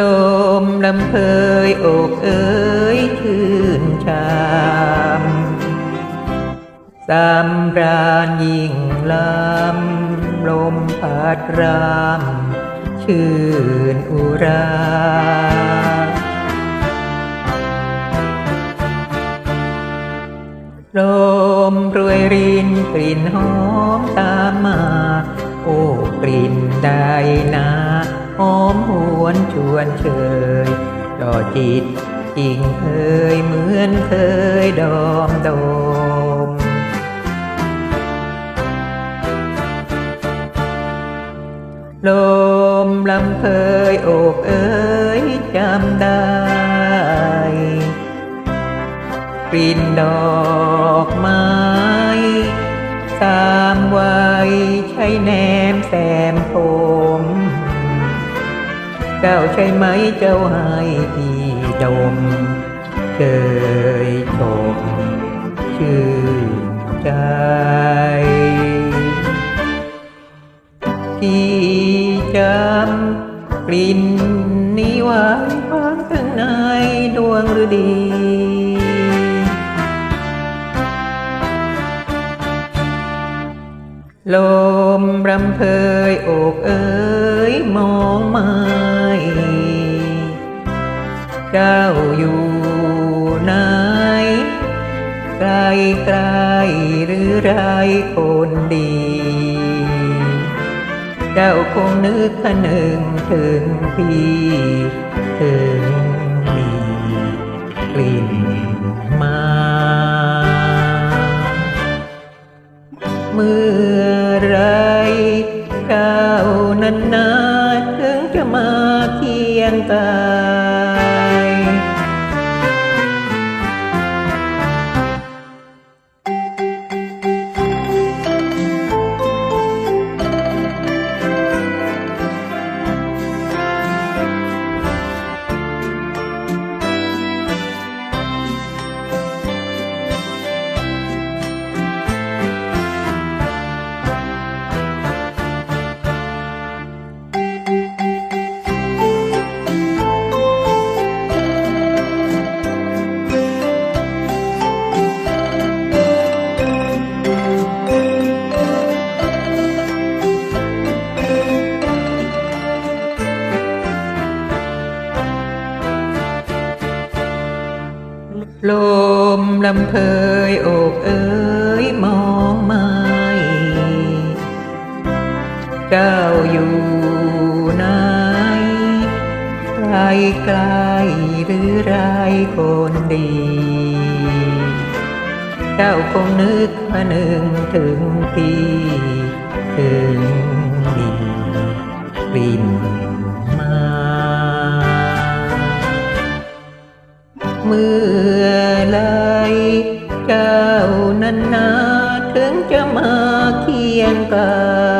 ลมลำเพยอกเอ๋ยชื่นชามสำราญยิ่งลำลมพัดรามชื่นอุราลมรวยรินกลิ่นหอมตามมา โอ้กลิ่นได้นา วนชวนเชยดอจิตจริงเคยเหมือนเคยดอมดม ลมลำเพยโอบเอ๋ยจำได้กลิ่นดอกไม้สามวัยใช้แนมแสมผม เจ้าใช่ไหมเจ้าให้พี่ดมเคยชมชื่นใจที่จำกลิ่นนี้ไว้พักข้างในดวงฤดีลมรำเพยอกเอ๋ยมองม่ เจ้าอยู่ไหนไกลไกลหรือไรคนดี เจ้าคงนึกคนึงถึงพี่ถึงมีกลิ่นมา เมื่อไรเจ้านั้นนาถึงจะมาเคียงกา ลมลำเพยอกเอ๋ยมองไม่เจ้าอยู่ไหนไกลไกลหรือไรคนดี เจ้าคงนึกพนึงถึงพี่ถึงดีกลิ่น จ้านั้นนาถึงจะมาเคียงกาย